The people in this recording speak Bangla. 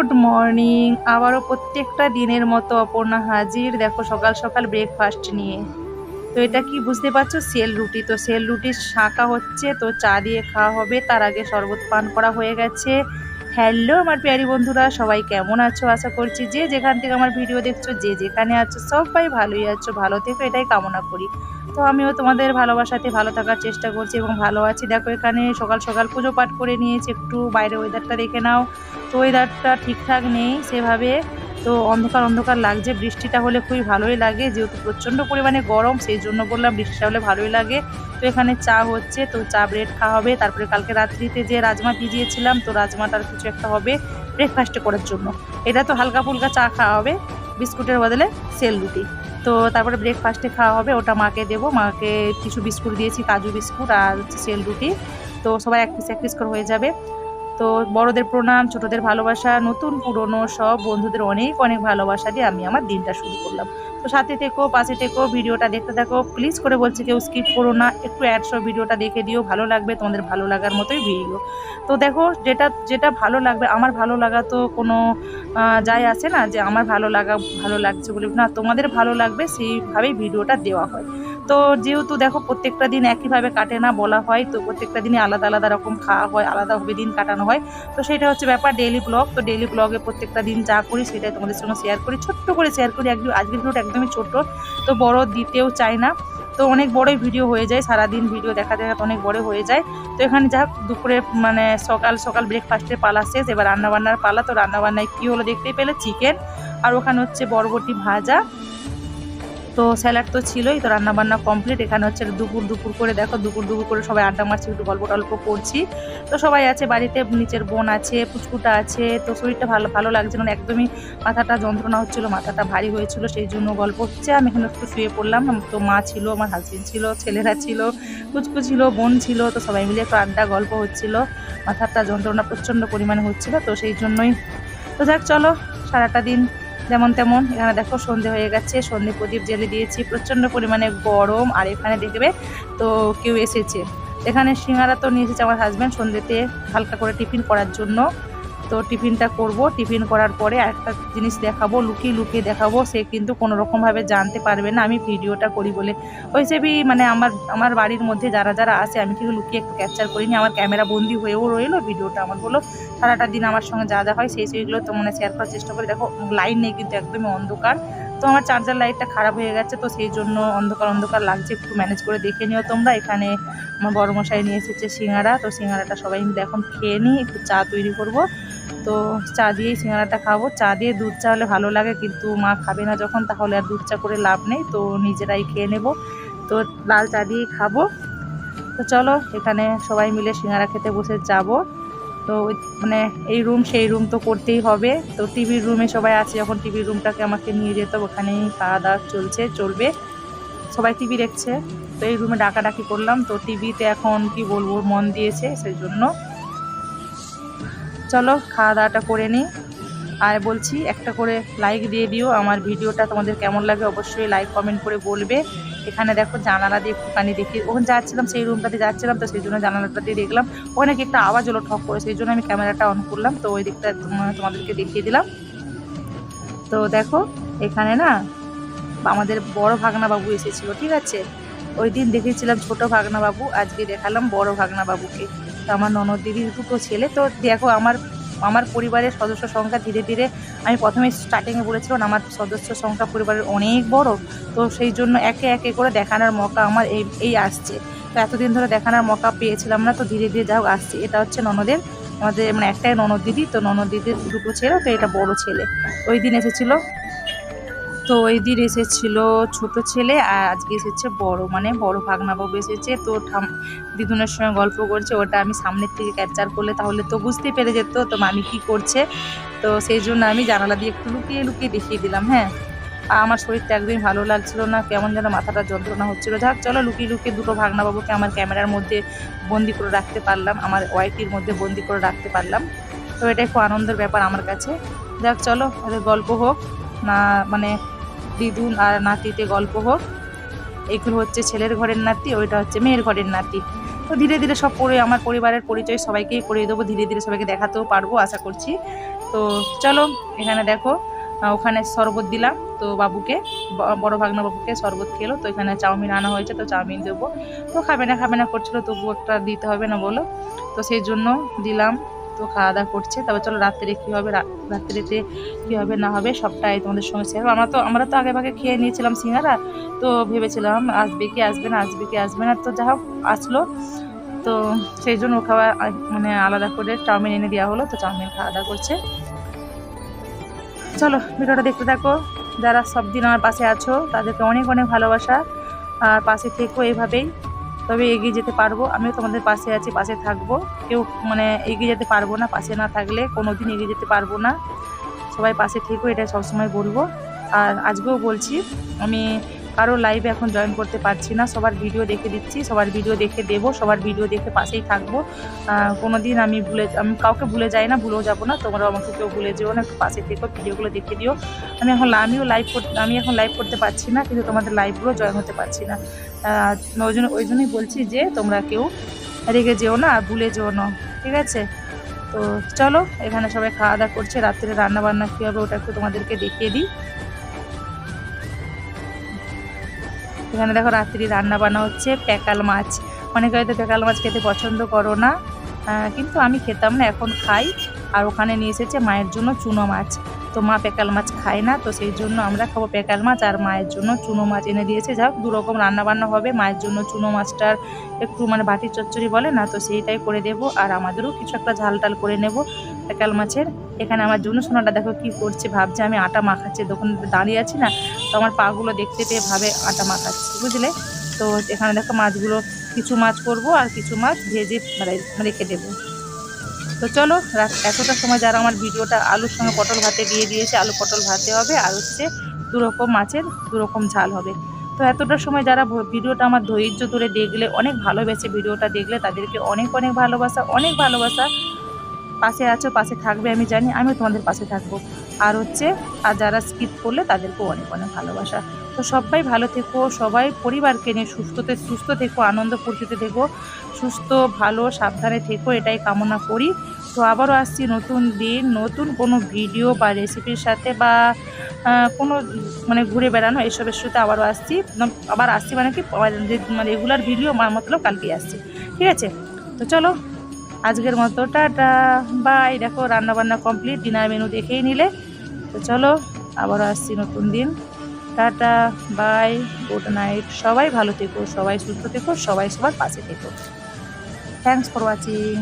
Good morning. আবারও প্রত্যেকটা দিনের মতো অপর্ণা হাজির। দেখো, সকাল সকাল ব্রেকফাস্ট নিয়ে। তো এটা কি বুঝতে পারছ? সেল রুটি। তো সেল রুটির শাঁকা হচ্ছে, তো চা দিয়ে খাওয়া হবে। তার আগে শরবত পান করা হয়ে গেছে। হ্যালো আমার প্যারি বন্ধুরা, সবাই কেমন আছো? আশা করছি যে যেখান থেকে আমার ভিডিও দেখছ, যে যেখানে আছো, সবাই ভালোই আছো, ভালো থেকো, এটাই কামনা করি। তো আমিও তোমাদের ভালোবাসাতে ভালো থাকার চেষ্টা করছি এবং ভালো আছি। দেখো, এখানে সকাল সকাল পুজো পাঠ করে নিয়েছি, একটু বাইরে ওয়েদারটা দেখে নাও। তো ওয়েদারটা ঠিকঠাক নেই, সেভাবে তো অন্ধকার অন্ধকার লাগছে, বৃষ্টিটা হলে খুবই ভালোই লাগে, যেহেতু প্রচণ্ড পরিমাণে গরম, সেই জন্য বললাম বৃষ্টিটা হলে ভালোই লাগে। তো এখানে চা হচ্ছে, তো চা ব্রেড খাওয়া হবে, তারপরে কালকে রাত্রিতে যে রাজমা ভিজিয়েছিলাম, তো রাজমাটার কিছু একটা হবে ব্রেকফাস্টে করার জন্য। এটা তো হালকা ফুলকা চা খাওয়া হবে, বিস্কুটের বদলে সেল রুটি। তো তারপরে ব্রেকফাস্টে খাওয়া হবে, ওটা মাকে দেবো, মাকে কিছু বিস্কুট দিয়েছি, কাজু বিস্কুট আর সেল রুটি। তো সবাই এক পিস এক পিস করে হয়ে যাবে। তো বড়দের প্রণাম, ছোটদের ভালোবাসা, নতুন, পুরনো সব বন্ধুদের অনেক অনেক ভালোবাসা দিয়ে আমি আমার দিনটা শুরু করলাম। তো সাথে থেকো, পাশে থেকো, ভিডিওটা দেখতে থাকো। প্লিজ করে বলছি কেউ স্কিপ করো না, একটু অ্যাড সব ভিডিওটা দেখে দিও, ভালো লাগবে তোমাদের ভালো লাগার মতোই ভিডিও তো দেখো, যেটা যেটা ভালো লাগবে, আমার ভালো লাগা তো কোনো যায় আসে না যে আমার ভালো লাগা, ভালো লাগছে বলে। না, তোমাদের ভালো লাগবে, সেইভাবেই ভিডিওটা দেওয়া হয়। তো যেহেতু দেখো প্রত্যেকটা দিন একইভাবে কাটে না বলা হয়, তো প্রত্যেকটা দিনই আলাদা আলাদা রকম খাওয়া হয় আলাদাভাবে দিন কাটানো হয়। তো সেটা হচ্ছে ব্যাপার ডেইলি ব্লগ তো ডেইলি ব্লগে প্রত্যেকটা দিন যা করি সেটাই তোমাদের সঙ্গে শেয়ার করি। ছোট্ট করে শেয়ার করি, একদম আজকের ভিডিওটা একদমই ছোট, তো বড় দিতেও চাই না। তো অনেক বড়ই ভিডিও হয়ে যায়, সারাদিন ভিডিও দেখা দেখা অনেক বড় হয়ে যায়। তো এখানে যা দুপুরে মানে সকাল সকাল ব্রেকফাস্টের পালা শেষ, এবার রান্নাবান্নার পালা। তো রান্নাবান্নায় কী হলো দেখতেই পেলে? চিকেন আর ওখানে হচ্ছে বরবটি ভাজা। তো স্যালাড তো ছিলই, তো রান্নাবান্না কমপ্লিট এখানে হচ্ছে দুপুর দুপুর করে দেখো, দুপুর দুপুর করে সবাই আড্ডা মারছি, একটু গল্প টল্প করছি। তো সবাই আছে বাড়িতে, নিচের বোন আছে, পুচকুটা আছে, তো শরীরটা ভালো ভালো লাগছে না একদমই মাথাটা যন্ত্রণা হচ্ছিল, মাথাটা ভারী হয়েছিল, সেই জন্য গল্প হচ্ছে। আমি এখানে একটু শুয়ে পড়লাম, তো মা ছিল, আমার হাজবেন্ড ছিল, ছেলেরা ছিল কুচকু ছিল, বোন ছিল, তো সবাই মিলে একটু আড্ডা, গল্প হচ্ছিল। মাথাটা যন্ত্রণা প্রচণ্ড পরিমাণে হচ্ছিল, তো সেই জন্যই। তো যাক, চলো, সারাটা দিন যেমন তেমন, এখানে দেখো সন্ধে হয়ে গেছে, সন্ধে প্রদীপ জেলে দিয়েছি, প্রচণ্ড পরিমাণে গরম, আর এখানে দেখবে তো কেউ এসেছে। এখানে সিঙ্গারা তো নিয়ে এসেছে আমার হাজব্যান্ড সন্ধেতে হালকা করে টিফিন করার জন্য। তো টিফিনটা করব। টিফিন করার পরে একটা জিনিস দেখাবো, লুকিয়ে লুকিয়ে দেখাবো। সে কিন্তু কোনো রকমভাবে জানতে পারবে না আমি ভিডিওটা করি বলে। ওই হিসেবেই মানে আমার আমার বাড়ির মধ্যে যারা যারা আসে আমি কিন্তু লুকিয়ে একটু ক্যাপচার করিনি। আমার ক্যামেরা বন্দি হয়েও রইল ভিডিওটা। আমার বলো সারাটা দিন আমার সঙ্গে যা যা হয়, সেই, সেইগুলো তো মানে শেয়ার করার চেষ্টা করি। দেখো লাইন নেই কিন্তু একদমই অন্ধকার। তো আমার চার্জার লাইটটা খারাপ হয়ে গেছে। তো সেই জন্য অন্ধকার অন্ধকার লাগছে। একটু ম্যানেজ করে দেখে নিও তোমরা। এখানে আমার বড় মশাই নিয়ে এসেছে সিঙ্গারা। তো সিঙ্গারাটা সবাই মিলে এখন খেয়ে নিই। একটু চা তৈরি করব। তো চা দিয়েই সিঙ্গারাটা খাব। চা দিয়ে দুধ চা হলে ভালো লাগে, কিন্তু মা খাবে না যখন, তাহলে আর দুধ চা করে লাভ নেই। তো নিজেরাই খেয়ে নেব। তো লাল চা দিয়েই খাব। তো চলো, এখানে সবাই মিলে সিঙ্গারা খেতে বসে যাব। তো মানে এই রুম, সেই রুম তো করতেই হবে। তো টিভির রুমে সবাই আছে যখন টিভির রুমটাকে আমাকে নিয়ে যেতে ওখানেই খাওয়া দাওয়া চলছে, চলবে। সবাই টিভি দেখছে। তো এই রুমে ডাকাডাকি করলাম। তো টিভিতে এখন কি বলব, মন দিয়েছে, সেই জন্য। চলো খাওয়া দাওয়াটা করে নিই। আর বলছি, একটা করে লাইক দিয়ে দিও। আমার ভিডিওটা তোমাদের কেমন লাগে অবশ্যই লাইক কমেন্ট করে বলবে। এখানে দেখো জানালা দিয়ে একটুখানি দেখি। ওখানে যাচ্ছিলাম, সেই রুমটাতে যাচ্ছিলাম, তো সেই জন্য জানালাটা দিয়ে দেখলাম। ওখানে কি একটা আওয়াজ হলো ঠক করে, সেই জন্য আমি ক্যামেরাটা অন করলাম। তো ওই দিকটা তোমাদেরকে দেখিয়ে দিলাম। তো দেখো, এখানে না আমাদের বড় ভাগনা বাবু এসেছিল, ঠিক আছে? ওই দিন দেখেছিলাম ছোট ভাগনা বাবু আজকে দেখালাম বড় ভাগনা বাবুকে তো আমার ননদ দিদির দুটো ছেলে। তো দেখো, আমার আমার পরিবারের সদস্য সংখ্যা ধীরে ধীরে, আমি প্রথমে স্টার্টিংয়ে বলেছিলাম, আমার সদস্য সংখ্যা পরিবারের অনেক বড়। তো সেই জন্য একে একে করে দেখানোর মকা আমার এই এই আসছে। তো এতদিন ধরে দেখানোর মকা পেয়েছিলাম না, তো ধীরে ধীরে যাও আসছে। এটা হচ্ছে ননদের, আমাদের মানে একটাই ননদ দিদি। তো ননদ দিদির দুটো ছেলে, তো এটা বড় ছেলে। ওই দিন এসেছিল তো ওই দিন এসেছিল ছোট ছেলে আর আজকে এসেছে বড় মানে বড় ভাগনাবাবু এসেছে। তো দিদুনের সঙ্গে গল্প করছে, ওটা আমি সামনের থেকে ক্যাপচার করলে তাহলে তো বুঝতে পেরে যেত তো মামি কী করছে। তো সেই জন্য আমি জানালা দিয়ে একটু লুকিয়ে লুকিয়ে দেখিয়ে দিলাম হ্যাঁ। আমার শরীরটা একদমই ভালো লাগছিল না, কেমন যেন মাথাটা যন্ত্রণা হচ্ছিল। যাক, চলো লুকিয়ে লুকিয়ে দুটো ভাগনাবাবুকে আমার ক্যামেরার মধ্যে বন্দি করে রাখতে পারলাম, আমার ওয়াইটির মধ্যে বন্দি করে রাখতে পারলাম। তো এটা একটু আনন্দের ব্যাপার আমার কাছে। যাক, চলো গল্প হোক। না মানে দিদুন আর নাতিতে গল্প হোক। এইগুলো হচ্ছে ছেলের ঘরের নাতি, ওইটা হচ্ছে মেয়ের ঘরের নাতি। তো ধীরে ধীরে সব পরে আমার পরিবারের পরিচয় সবাইকেই করিয়ে দেবো, ধীরে ধীরে সবাইকে দেখাতেও পারব, আশা করছি। তো চলো, এখানে দেখো ওখানে শরবত দিলাম। তো বাবুকে বড় ভাগনা বাবুকে শরবত খেলো। তো এখানে চাউমিন আনা হয়েছে, তো চাউমিন দেবো। তো খাবে না খাবে না, করছিল তবু একটা দিতে হবে না বলো। তো সেই জন্য দিলাম। তো খাওয়া দাওয়া করছে। তবে চলো রাত্রে কী হবে? রাত্রিতে কী হবে, না হবে, সবটাই তোমাদের সঙ্গে শেয়ার আমরা তো আমরা তো আগে ভাগে খেয়ে নিয়েছিলাম সিঙ্গারা। তো ভেবেছিলাম আসবে কি, আসবে না, আসবে কি, আসবে না। তো যা হোক, আসলো। তো সেই জন্য ও খাওয়া মানে আলাদা করে চাউমিন এনে দেওয়া হলো। তো চাউমিন খাওয়া দাওয়া করছে। চলো, ভিডিওটা দেখতে থাকো। যারা সব দিন আমার পাশে আছো, তাদেরকে অনেক অনেক ভালোবাসা। আর পাশে থেকো এইভাবেই। তবে এগিয়ে যেতে পারব। আমিও তোমাদের পাশে আছি, পাশে থাকব। কেউ মানে এগিয়ে যেতে পারব না, পাশে না থাকলে কোনো দিন এগিয়ে যেতে পারব না। সবাই পাশে থেকো এটা সবসময় বলব। আর আজকেও বলছি, আমি কারও লাইভে এখন জয়েন করতে পারছি না। সবার ভিডিও দেখে দিচ্ছি, সবার ভিডিও দেখে দেবো, সবার ভিডিও দেখে পাশেই থাকব। কোনো দিন আমি ভুলে, আমি কাউকে ভুলে যাই না, ভুলেও যাব না। তোমরাও আমাকে কেউ ভুলে যেও না, একটু পাশে থেকেও ভিডিওগুলো দেখে দিও। আমি এখন, আমিও লাইভ করতে আমি এখন লাইভ করতে পারছি না, কিন্তু তোমাদের লাইভগুলো জয়েন হতে পারছি না। ওই জন্য, ওই জন্যই বলছি যে, তোমরা কেউ রেগে যেও না আর ভুলে যেও না, ঠিক আছে? তো চলো, এখানে সবাই খাওয়া দাওয়া করছে, রাত্রে রান্না বান্না কী হবে ওটা একটু তোমাদেরকে দেখিয়ে দিই। এখানে দেখো রাত্রি রান্না বান্না হচ্ছে প্যাকাল মাছ। অনেকে হয়তো প্যাকাল মাছ খেতে পছন্দ করো না। কিন্তু আমি খেতাম না, এখন খাই। আর ওখানে নিয়ে এসেছে মায়ের জন্য চুনো মাছ। তো মা প্যাকাল মাছ খায় না, তো সেই জন্য আমরা খাব প্যাকাল মাছ। আর মায়ের জন্য চুনো মাছ এনে দিয়েছে। যাক দু রকম রান্না বান্না হবে। মায়ের জন্য চুনো মাছটার একটু মানে বাটি চচ্চড়ি বলে না, তো সেইটাই করে দেবো। আর আমাদেরও কিছু একটা ঝাল টাল করে নেব প্যাকাল মাছের। এখানে আমার জন্য সোনাটা দেখো কি করছে, ভাবছে আমি আটা মাখাচ্ছি। দোকানে দাঁড়িয়ে আছি না তো আমার পাগুলো দেখতে পেয়ে ভাবে আটা মাখাচ্ছি, বুঝলে? তো এখানে দেখো মাছগুলো, কিছু মাছ করব আর কিছু মাছ ভেজে মানে রেখে দেবো। তো চলো এতটা সময় যারা আমার ভিডিওটা আলুর সঙ্গে পটল ভাতে দিয়ে দিয়েছে, আলু পটল ভাতে হবে আর হচ্ছে দু রকম মাছের দু রকম ঝাল হবে। তো এতটা সময় যারা ভিডিওটা আমার ধৈর্য ধরে দেখলে, অনেক ভালোবেসে ভিডিওটা দেখলে, তাদেরকে অনেক অনেক ভালোবাসা অনেক ভালোবাসা। পাশে আছো, পাশে থাকবে, আমি জানি, আমিও তোমাদের পাশে থাকব। আর হচ্ছে, আর যারা স্কিপ করলে তাদেরকেও অনেক অনেক ভালোবাসা। তো সবাই ভালো থেকো, সবাই পরিবারকে নিয়ে সুস্থতে, সুস্থ থেকো, আনন্দ ফুর্তিতে থেকো, সুস্থ, ভালো, সাবধানে থেকো, এটাই কামনা করি। তো আবারও আসছি নতুন দিন, নতুন কোনো ভিডিও বা রেসিপির সাথে বা কোনো মানে ঘুরে বেড়ানো, এসবের সাথে আবারও আসছি। আবার আসছি মানে কি মানে রেগুলার ভিডিও আমার মতলব কালকে আসছি। ঠিক আছে? তো চলো। আজকের মতো, টাটা বাই দেখো, রান্নাবান্না কমপ্লিট ডিনার মেনু দেখেই নিলে। তো চলো, আবারও আসছি নতুন দিন। টাটা বাই গুড নাইট সবাই ভালো থেকো, সবাই সুস্থ থেকো, সবাই সবার পাশে থেকো। Thanks for watching